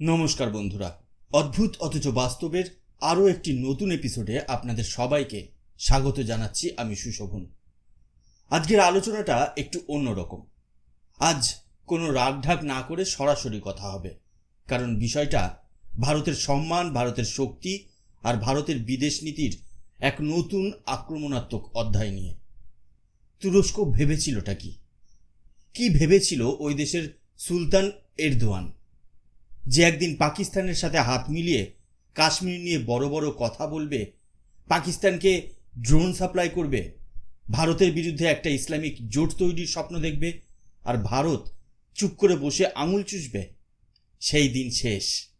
নমস্কার বন্ধুরা। অদ্ভুত অথচ বাস্তবের আরও একটি নতুন এপিসোডে আপনাদের সবাইকে স্বাগত জানাচ্ছি আমি সুশোভন। আজকের আলোচনাটা একটু অন্যরকম আজ কোনো রাগঢাক না করে সরাসরি কথা হবে, কারণ বিষয়টা ভারতের সম্মান, ভারতের শক্তি আর ভারতের বিদেশ নীতির এক নতুন আক্রমণাত্মক অধ্যায় নিয়ে। তুরস্ক ভেবেছিলটা কি? কি ভেবেছিল ওই দেশের সুলতান এরদোয়ান? যে একদিন পাকিস্তানের সাথে হাত মিলিয়ে কাশ্মীর নিয়ে বড় বড় কথা বলবে, পাকিস্তানকে ড্রোন সাপ্লাই করবে, ভারতের বিরুদ্ধে একটা ইসলামিক জোট তৈরির স্বপ্ন দেখবে, আর ভারত চুপ করে বসে আঙুল চুষবে, সেই দিন শেষ।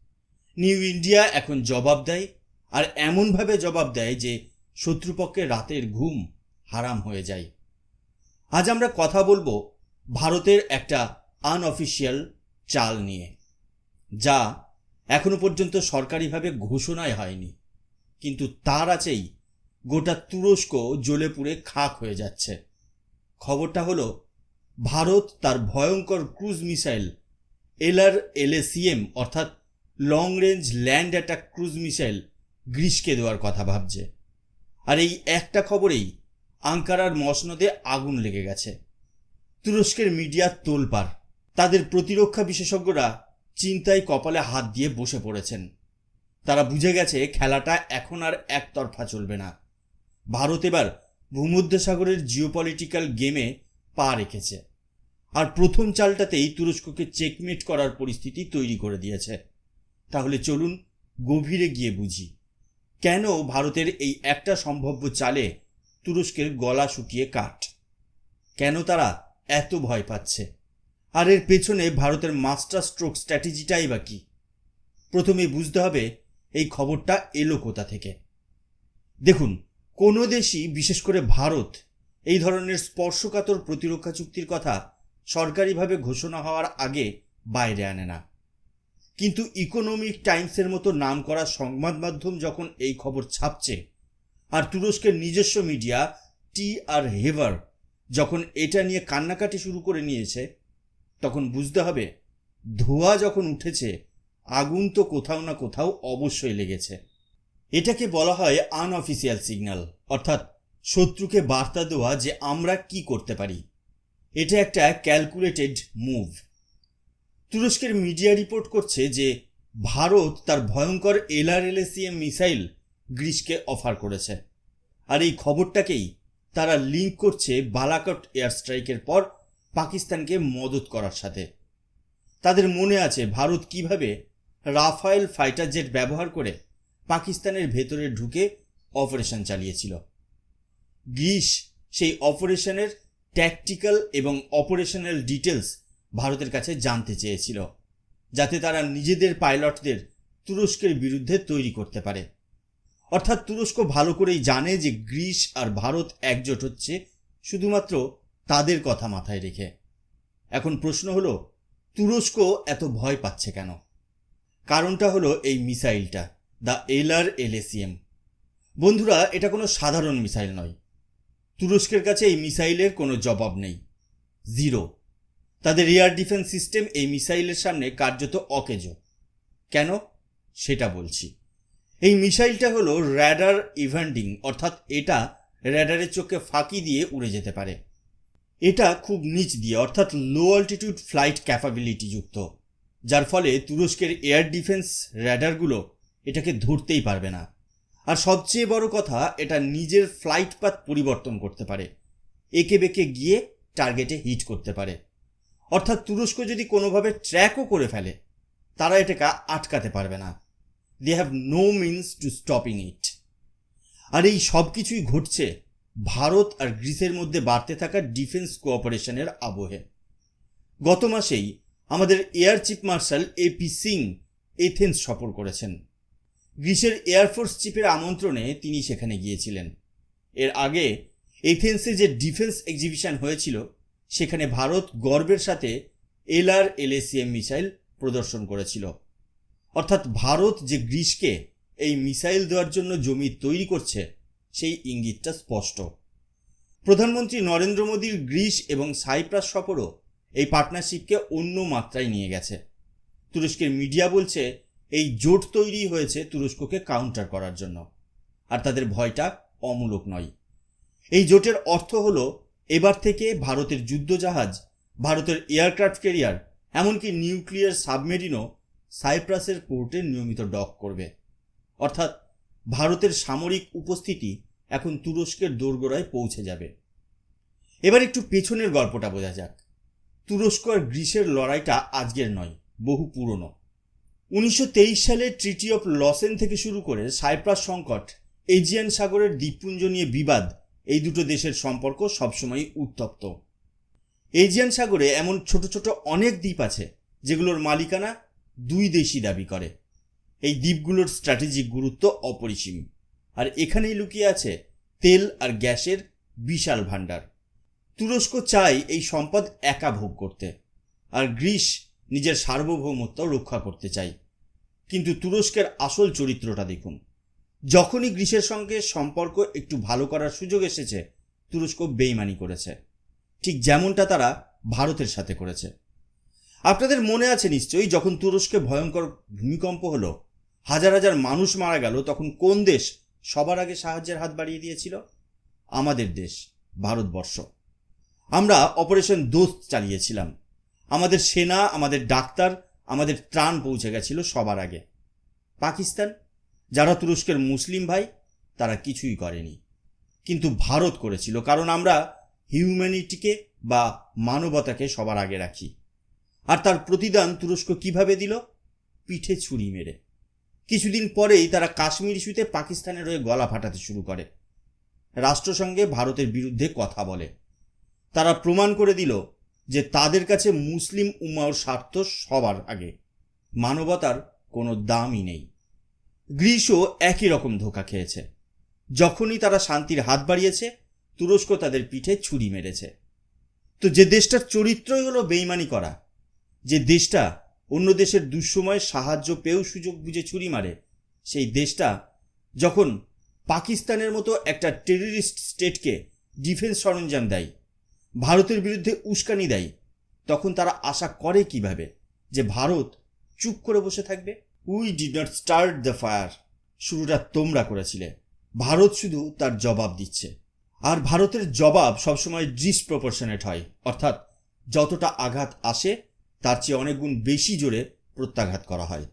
নিউ ইন্ডিয়া এখন জবাব দেয়, আর এমনভাবে জবাব দেয় যে শত্রুপক্ষের রাতের ঘুম হারাম হয়ে যায়। আজ আমরা কথা বলব ভারতের একটা আনঅফিসিয়াল চাল নিয়ে। যা এখনও পর্যন্ত সরকারিভাবে ঘোষণায় হয়নি। কিন্তু তার আছেই গোটা তুরস্ক জ্বলে পুড়ে খাক হয়ে যাচ্ছে। খবরটা হলো, ভারত তার ভয়ঙ্কর ক্রুজ মিসাইল এলআর এলএসিএম অর্থাৎ long range land attack cruise missile গ্রীষ্মকে দেওয়ার কথা ভাবছে। আর এই একটা খবরেই আঙ্কারার মসনদে আগুন লেগে গেছে। তুরস্কের মিডিয়া তোলপার তাদের প্রতিরক্ষা বিশেষজ্ঞরা চিন্তায় কপালে হাত দিয়ে বসে পড়েছেন। তারা বুঝে গেছে খেলাটা এখন আর একতরফা চলবে না। ভারত এবার ভূমধ্যসাগরের জিওপলিটিক্যাল গেমে পা রেখেছে। আর প্রথম চালটাতেই তুরস্ককে চেকমেট করার পরিস্থিতি তৈরি করে দিয়েছে। তাহলে চলুন গভীরে গিয়ে বুঝি, কেন ভারতের এই একটা সম্ভাব্য চালে তুরস্কের গলা শুকিয়ে কাঠ? কেন তারা এত ভয় পাচ্ছে? আর এর পেছনে ভারতের মাস্টার স্ট্রোক স্ট্র্যাটেজিটাই বা কি? প্রথমে বুঝতে হবে এই খবরটা এলো কোথা থেকে। দেখুন, কোনো দেশই, বিশেষ করে ভারত, এই ধরনের স্পর্শকাতর প্রতিরক্ষা চুক্তির কথা সরকারিভাবে ঘোষণা হওয়ার আগে বাইরে আনে না। কিন্তু ইকোনমিক টাইমসের মতো নাম করা সংবাদ মাধ্যম যখন এই খবর ছাপছে, আর তুরস্কের নিজস্ব মিডিয়া টি আর হেভার যখন এটা নিয়ে কান্নাকাটি শুরু করে নিয়েছে তখন বুঝতে হবে, ধোঁয়া যখন উঠেছে, আগুন তো কোথাও না কোথাও অবশ্যই লেগেছে। এটাকে বলা হয় আনঅফিসিয়াল সিগন্যাল অর্থাৎ শত্রুকে বার্তা দেওয়া যে আমরা কি করতে পারি। এটা একটা ক্যালকুলেটেড মুভ তুরস্কের মিডিয়া রিপোর্ট করছে যে ভারত তার ভয়ঙ্কর এলআরএলএসিএম মিসাইল গ্রিসকে অফার করেছে। আর এই খবরটাকেই তারা লিঙ্ক করছে বালাকট এয়ার স্ট্রাইকের পর পাকিস্তানকে মদত করার সাথে। তাদের মনে আছে ভারত কীভাবে রাফায়েল ফাইটার জেট ব্যবহার করে পাকিস্তানের ভেতরে ঢুকে অপারেশন চালিয়েছিল। গ্রিস সেই অপারেশনের ট্যাকটিক্যাল এবং অপারেশনাল ডিটেলস ভারতের কাছে জানতে চেয়েছিল, যাতে তারা নিজেদের পাইলটদের তুরস্কের বিরুদ্ধে তৈরি করতে পারে। অর্থাৎ তুরস্ক ভালো করেই জানে যে গ্রিস আর ভারত একজোট হচ্ছে, শুধুমাত্র তাদের কথা মাথায় রেখে। এখন প্রশ্ন হলো, তুরস্ক এত ভয় পাচ্ছে কেন? কারণটা হলো এই মিসাইলটা দ্য এলআর এলএসিএম বন্ধুরা, এটা কোনো সাধারণ মিসাইল নয়। তুরস্কের কাছে এই মিসাইলের কোনো জবাব নেই। জিরো। তাদের এয়ার ডিফেন্স সিস্টেম এই মিসাইলের সামনে কার্যত অকেজ। কেন? সেটা বলছি। এই মিসাইলটা হলো র্যাডার ইভেন্ডিং, অর্থাৎ এটা র্যাডারের চোখে ফাঁকি দিয়ে উড়ে যেতে পারে। এটা খুব নিচ দিয়ে, অর্থাৎ লো অল্টিটিউড ফ্লাইট ক্যাপাবিলিটি যুক্ত, যার ফলে তুরস্কের এয়ার ডিফেন্স র্যাডারগুলো এটাকে ধরতেই পারবে না। আর সবচেয়ে বড় কথা, এটা নিজের ফ্লাইট পাথ পরিবর্তন করতে পারে, একে বেঁকে গিয়ে টার্গেটে হিট করতে পারে। অর্থাৎ তুরস্ক যদি কোনোভাবে ট্র্যাকও করে ফেলে, তারা এটাকে আটকাতে পারবে না। They have no means to stopping it আর এই সব কিছুই ঘটছে ভারত আর গ্রিসের মধ্যে বাড়তে থাকা ডিফেন্স কোঅপারেশনের আবহে। গত মাসেই আমাদের air chief marshal AP Singh Athens সফর করেছেন। গ্রিসের এয়ারফোর্স চিফের আমন্ত্রণে তিনি সেখানে গিয়েছিলেন। এর আগে এথেন্সে যে ডিফেন্স এক্সিবিশন হয়েছিল, সেখানে ভারত গর্বের সাথে এলআর এলএসিএম মিসাইল প্রদর্শন করেছিল। অর্থাৎ ভারত যে গ্রিসকে এই মিসাইল দেওয়ার জন্য জমি তৈরি করছে সেই ইঙ্গিতটা স্পষ্ট। প্রধানমন্ত্রী নরেন্দ্র মোদীর গ্রিস এবং সাইপ্রাস সফরও এই পার্টনারশিপকে অন্য মাত্রায় নিয়ে গেছে। তুরস্কের মিডিয়া বলছে, এই জোট তৈরি হয়েছে তুরস্ককে কাউন্টার করার জন্য। আর তাদের ভয়টা অমূলক নয়। এই জোটের অর্থ হলো, এবার থেকে ভারতের যুদ্ধজাহাজ, ভারতের এয়ারক্রাফট ক্যারিয়ার এমনকি নিউক্লিয়ার সাবমেরিনও সাইপ্রাসের পোর্টে নিয়মিত ডক করবে। অর্থাৎ ভারতের সামরিক উপস্থিতি এখন তুরস্কের দোরগোড়ায় পৌঁছে যাবে। এবার একটু পেছনের গল্পটা বোঝা যাক। তুরস্ক আর গ্রিসের লড়াইটা আজকের নয়, বহু পুরনো। উনিশশো তেইশ সালে ট্রিটি অফ লসেন থেকে শুরু করে সাইপ্রাস সংকট এজিয়ান সাগরের দ্বীপপুঞ্জ নিয়ে বিবাদ, এই দুটো দেশের সম্পর্ক সবসময় উত্তপ্ত। এজিয়ান সাগরে এমন ছোট ছোট অনেক দ্বীপ আছে, যেগুলোর মালিকানা দুই দেশই দাবি করে। এই দ্বীপগুলোর স্ট্র্যাটেজিক গুরুত্ব অপরিসীম। আর এখানেই লুকিয়ে আছে তেল আর গ্যাসের বিশাল ভাণ্ডার। তুরস্ক চায় এই সম্পদ একা ভোগ করতে, আর গ্রিস নিজের সার্বভৌমত্ব রক্ষা করতে চায় কিন্তু তুরস্কের আসল চরিত্রটা দেখুন। যখনই গ্রিসের সঙ্গে সম্পর্ক একটু ভালো করার সুযোগ এসেছে, তুরস্ক বেইমানি করেছে। ঠিক যেমনটা তারা ভারতের সাথে করেছে। আপনাদের মনে আছে নিশ্চয়ই, যখন তুরস্কে ভয়ঙ্কর ভূমিকম্প হলো, হাজার হাজার মানুষ মারা গেল, তখন কোন দেশ সবার আগে সাহায্যের হাত বাড়িয়ে দিয়েছিল আমাদের দেশ, ভারতবর্ষ। আমরা অপারেশন দোস্ত চালিয়েছিলাম। আমাদের সেনা, আমাদের ডাক্তার, আমাদের ত্রাণ পৌঁছে গেছিল সবার আগে। পাকিস্তান, যারা তুরস্কের মুসলিম ভাই, তারা কিছুই করেনি। কিন্তু ভারত করেছিল, কারণ আমরা হিউম্যানিটিকে বা মানবতাকে সবার আগে রাখি। আর তার প্রতিদান তুরস্ক কীভাবে দিল? পিঠে ছুরি মেরে। কিছুদিন পরেই তারা কাশ্মীর ইস্যুতে পাকিস্তানের হয়ে গলা ফাটাতে শুরু করে। রাষ্ট্রসংঘে ভারতের বিরুদ্ধে কথা বলে। তারা প্রমাণ করে দিল যে তাদের কাছে মুসলিম উম্মার স্বার্থ সবার আগে। মানবতার কোনো দামই নেই। গ্রীসও একই রকম ধোকা খেয়েছে। যখনই তারা শান্তির হাত বাড়িয়েছে, তুরস্ক তাদের পিঠে ছুরি মেরেছে। তো যে দেশটার চরিত্রই হলো বেইমানি করা, যে দেশটা অন্য দেশের দুঃসময়ে সাহায্য পেয়েও সুযোগ বুঝে ছুরি মারে। সেই দেশটা যখন পাকিস্তানের মতো একটা টেররিস্ট স্টেটকে ডিফেন্স সরঞ্জাম দেয়, ভারতের বিরুদ্ধে উস্কানি দেয়, তখন তারা আশা করে কীভাবে? যে ভারত চুপ করে বসে থাকবে? We did not start the fire শুরুটা তোমরা করেছিলে। ভারত শুধু তার জবাব দিচ্ছে। আর ভারতের জবাব সবসময় ডিসপ্রপোর্শনেট হয়। অর্থাৎ যতটা আঘাত আসে তার চেয়ে অনেক গুণ বেশি জোরে প্রত্যাঘাত করা হয়।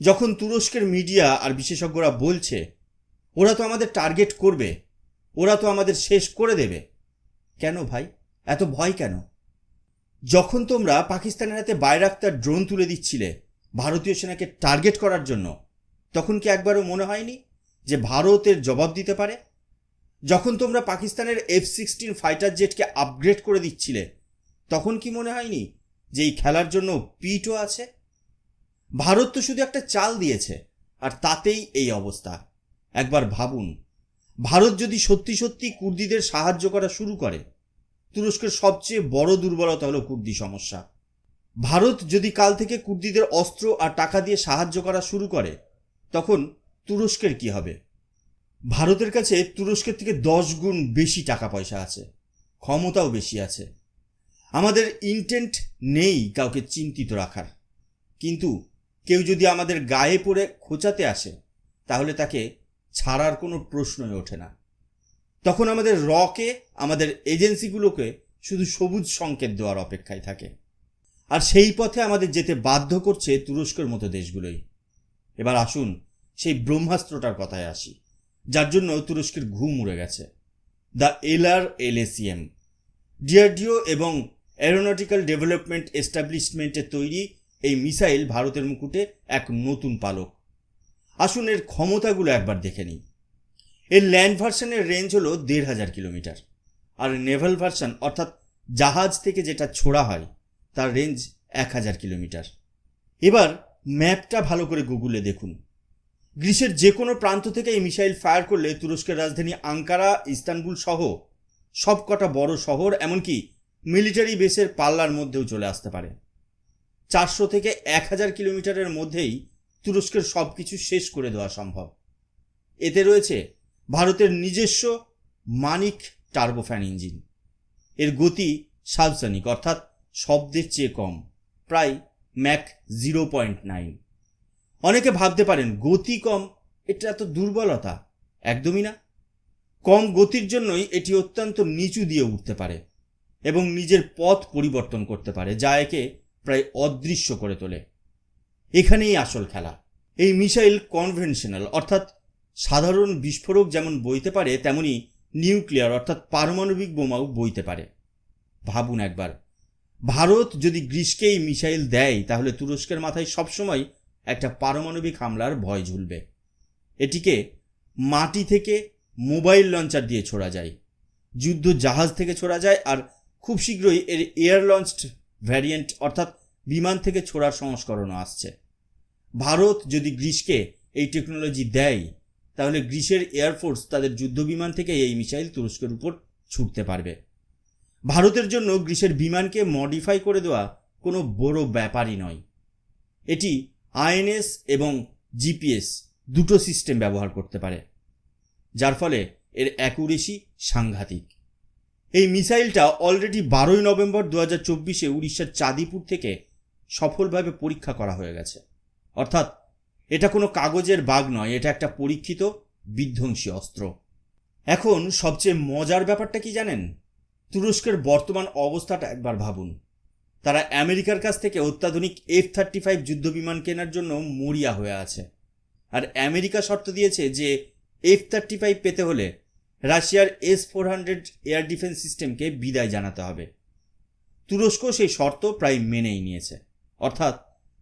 যখন তুরস্কের মিডিয়া আর বিশেষজ্ঞরা বলছে, ওরা তো আমাদের টার্গেট করবে, ওরা তো আমাদের শেষ করে দেবে। কেন ভাই? এত ভয় কেন? যখন তোমরা পাকিস্তানের হাতে বাইরাক্তার ড্রোন তুলে দিচ্ছিলে ভারতীয় সেনাকে টার্গেট করার জন্য, তখন কি একবারও মনে হয়নি যে ভারতের জবাব দিতে পারে? যখন তোমরা পাকিস্তানের এফ সিক্সটিন ফাইটার জেটকে আপগ্রেড করে দিচ্ছিলে, তখন কি মনে হয়নি যে এই খেলার জন্য পিটও আছে। ভারত তো শুধু একটা চাল দিয়েছে, আর তাতেই এই অবস্থা। একবার ভাবুন, ভারত যদি সত্যি সত্যি কুর্দিদের সাহায্য করা শুরু করে, তুরস্কের সবচেয়ে বড় দুর্বলতা হলো কুর্দি সমস্যা। ভারত যদি কাল থেকে কুর্দিদের অস্ত্র আর টাকা দিয়ে সাহায্য করা শুরু করে, তখন তুরস্কের কি হবে? ভারতের কাছে তুরস্কের থেকে দশ গুণ বেশি টাকা পয়সা আছে, ক্ষমতাও বেশি আছে। আমাদের ইন্টেন্ট নেই কাউকে চিন্তিত রাখার। কিন্তু কেউ যদি আমাদের গায়ে পড়ে খোঁচাতে আসে, তাহলে তাকে ছাড়ার কোনো প্রশ্নই ওঠে না। তখন আমাদের রকে, আমাদের এজেন্সিগুলোকে শুধু সবুজ সংকেত দেওয়ার অপেক্ষায় থাকে। আর সেই পথে আমাদের যেতে বাধ্য করছে তুরস্কের মতো দেশগুলোই। এবার আসুন সেই ব্রহ্মাস্ত্রটার কথায় আসি, যার জন্য তুরস্কের ঘুম উড়ে গেছে। দ্য এলআর এলএসিএম ডিআরডিও এবং অ্যারোনটিক্যাল ডেভেলপমেন্ট এস্টাবলিশমেন্টের তৈরি এই মিসাইল ভারতের মুকুটে এক নতুন পালক। আসুন এর ক্ষমতাগুলো একবার দেখে নিই। এর ল্যান্ড ভার্সনের রেঞ্জ হলো দেড় হাজার কিলোমিটার। আর নেভাল ভার্সন, অর্থাৎ জাহাজ থেকে যেটা ছোড়া হয়, তার রেঞ্জ এক হাজার কিলোমিটার। এবার ম্যাপটা ভালো করে গুগলে দেখুন। গ্রিসের যে কোনো প্রান্ত থেকে এই মিসাইল ফায়ার করলে তুরস্কের রাজধানী আঙ্কারা, ইস্তানবুল সহ সবকটা বড় শহর, এমনকি মিলিটারি বেসের পাল্লার মধ্যেও চলে আসতে পারে। চারশো থেকে এক হাজার কিলোমিটারের মধ্যেই তুরস্কের সব কিছু শেষ করে দেওয়া সম্ভব। এতে রয়েছে ভারতের নিজস্ব মানিক টার্বোফ্যান ইঞ্জিন। এর গতি সাবসনিক, অর্থাৎ শব্দের চেয়ে কম, প্রায় ম্যাক জিরো পয়েন্ট নাইন। অনেকে ভাবতে পারেন, গতি কম, এটা এত দুর্বলতা? একদমই না। কম গতির জন্যই এটি অত্যন্ত নিচু দিয়ে উঠতে পারে। এবং নিজের পথ পরিবর্তন করতে পারে, যা একে প্রায় অদৃশ্য করে তোলে। এখানেই আসল খেলা। এই মিসাইল কনভেনশনাল, অর্থাৎ সাধারণ বিস্ফোরক যেমন বইতে পারে, তেমনি নিউক্লিয়ার, অর্থাৎ পারমাণবিক বোমাও বইতে পারে। ভাবুন একবার, ভারত যদি গ্রীষ্মকে এই মিসাইল দেয়, তাহলে তুরস্কের মাথায় সবসময় একটা পারমাণবিক হামলার ভয় ঝুলবে। এটিকে মাটি থেকে মোবাইল লঞ্চার দিয়ে ছোড়া যায়, যুদ্ধ জাহাজ থেকে ছোড়া যায়, আর খুব শীঘ্রই এর এয়ার লঞ্চড ভ্যারিয়েন্ট অর্থাৎ বিমান থেকে ছোড়ার সংস্করণও আসছে। ভারত যদি গ্রীষ্মকে এই টেকনোলজি দেয়, তাহলে গ্রীসের এয়ারফোর্স তাদের যুদ্ধবিমান থেকে এই মিসাইল তুরস্কের উপর ছুটতে পারবে। ভারতের জন্য গ্রীসের বিমানকে মডিফাই করে দেওয়া কোনো বড় ব্যাপারই নয়। এটি আইএনএস এবং জিপিএস দুটো সিস্টেম ব্যবহার করতে পারে, যার ফলে এর অ্যাকুরেসি সাংঘাতিক। এই মিসাইলটা অলরেডি বারোই নভেম্বর দু হাজার চব্বিশে উড়িষ্যার চাঁদিপুর থেকে সফলভাবে পরীক্ষা করা হয়ে গেছে। অর্থাৎ এটা কোনো কাগজের বাঘ নয়, এটা একটা পরীক্ষিত বিধ্বংসী অস্ত্র। এখন সবচেয়ে মজার ব্যাপারটা কি জানেন? তুরস্কের বর্তমান অবস্থাটা একবার ভাবুন। তারা আমেরিকার কাছ থেকে অত্যাধুনিক এফ থার্টি ফাইভ যুদ্ধবিমান কেনার জন্য মরিয়া হয়ে আছে। আর আমেরিকা শর্ত দিয়েছে যে এফ থার্টি ফাইভ পেতে হলে রাশিয়ার S four hundred air defence সিস্টেমকে বিদায় জানাতে হবে। তুরস্ক সেই শর্ত প্রায় মেনেই নিয়েছে। অর্থাৎ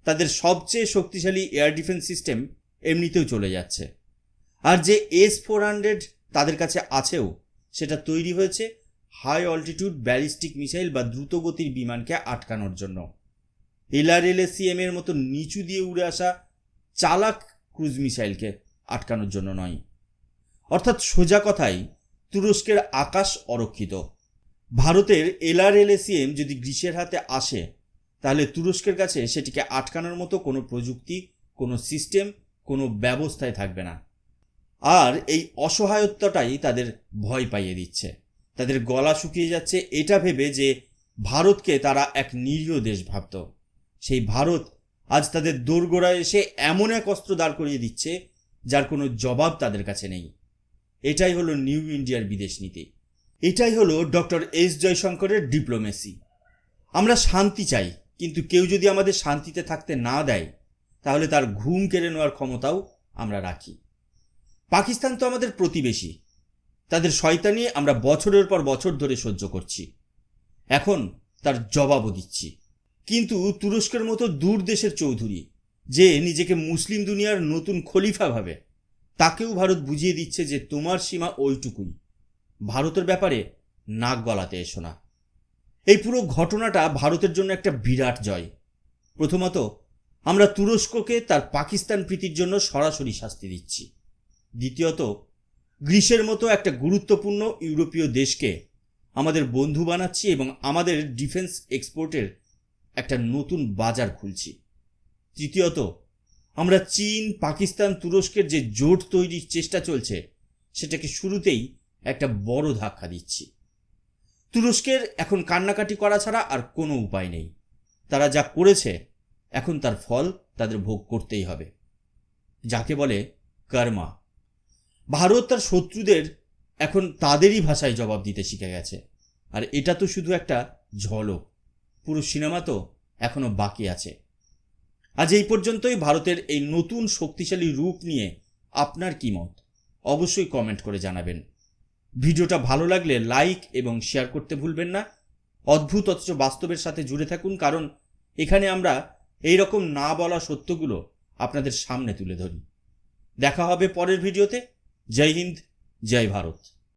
তাদের সবচেয়ে শক্তিশালী এয়ার ডিফেন্স সিস্টেম এমনিতেও চলে যাচ্ছে। আর যে এস ফোর হান্ড্রেড তাদের কাছে আছেও, সেটা তৈরি হয়েছে হাই অল্টিটিউড ব্যালিস্টিক মিসাইল বা দ্রুতগতির বিমানকে আটকানোর জন্য। এলআরএলএসিএম এর মতো নিচু দিয়ে উড়ে আসা চালাক ক্রুজ মিসাইলকে আটকানোর জন্য নয়। অর্থাৎ সোজা কথাই, তুরস্কের আকাশ অরক্ষিত। ভারতের এলআরএলএসিএম যদি গ্রীষ্মের হাতে আসে, তাহলে তুরস্কের কাছে সেটিকে আটকানোর মতো কোনো প্রযুক্তি, কোনো সিস্টেম, কোনো ব্যবস্থায় থাকবে না। আর এই অসহায়ত্বটাই তাদের ভয় পাইয়ে দিচ্ছে। তাদের গলা শুকিয়ে যাচ্ছে এটা ভেবে যে ভারতকে তারা এক নিরীহ দেশ ভাবত। সেই ভারত আজ তাদের দোরগোড়ায় এসে এমন এক অস্ত্র দাঁড় করিয়ে দিচ্ছে, যার কোনো জবাব তাদের কাছে নেই। এটাই হলো নিউ ইন্ডিয়ার বিদেশ নীতি। এটাই হলো ডক্টর এস জয়শঙ্করের ডিপ্লোমেসি। আমরা শান্তি চাই, কিন্তু কেউ যদি আমাদের শান্তিতে থাকতে না দেয়, তাহলে তার ঘুম কেড়ে নেওয়ার ক্ষমতাও আমরা রাখি। পাকিস্তান তো আমাদের প্রতিবেশী। তাদের শয়তানি আমরা বছরের পর বছর ধরে সহ্য করছি। এখন তার জবাবও দিচ্ছি। কিন্তু তুরস্কের মতো দূর দেশের চৌধুরী, যে নিজেকে মুসলিম দুনিয়ার নতুন খলিফা ভাবে তাকেও ভারত বুঝিয়ে দিচ্ছে যে তোমার সীমা ওইটুকুই। ভারতের ব্যাপারে নাক গলাতে এসো না। এই পুরো ঘটনাটা ভারতের জন্য একটা বিরাট জয়। প্রথমত, আমরা তুরস্ককে তার পাকিস্তান প্রীতির জন্য সরাসরি শাস্তি দিচ্ছি। দ্বিতীয়ত, গ্রীসের মতো একটা গুরুত্বপূর্ণ ইউরোপীয় দেশকে আমাদের বন্ধু বানাচ্ছি এবং আমাদের ডিফেন্স এক্সপোর্টের একটা নতুন বাজার খুলছি। তৃতীয়ত আমরা চীন, পাকিস্তান, তুরস্কের যে জোট তৈরির চেষ্টা চলছে, সেটাকে শুরুতেই একটা বড় ধাক্কা দিচ্ছি। তুরস্কের এখন কান্নাকাটি করা ছাড়া আর কোনো উপায় নেই। তারা যা করেছে, এখন তার ফল তাদের ভোগ করতেই হবে। যাকে বলে কর্মা। ভারত তার শত্রুদের এখন তাদেরই ভাষায় জবাব দিতে শিখে গেছে। আর এটা তো শুধু একটা ঝলক। পুরো সিনেমা তো এখনও বাকি আছে। আজ এই পর্যন্তই। ভারতের এই নতুন শক্তিশালী রূপ নিয়ে আপনার কি মত? অবশ্যই কমেন্ট করে জানাবেন। ভিডিওটা ভালো লাগলে লাইক এবং শেয়ার করতে ভুলবেন না। অদ্ভুত অথচ বাস্তবের সাথে জুড়ে থাকুন, কারণ এখানে আমরা এই রকম না বলা সত্যগুলো আপনাদের সামনে তুলে ধরি। দেখা হবে পরের ভিডিওতে। জয় হিন্দ, জয় ভারত।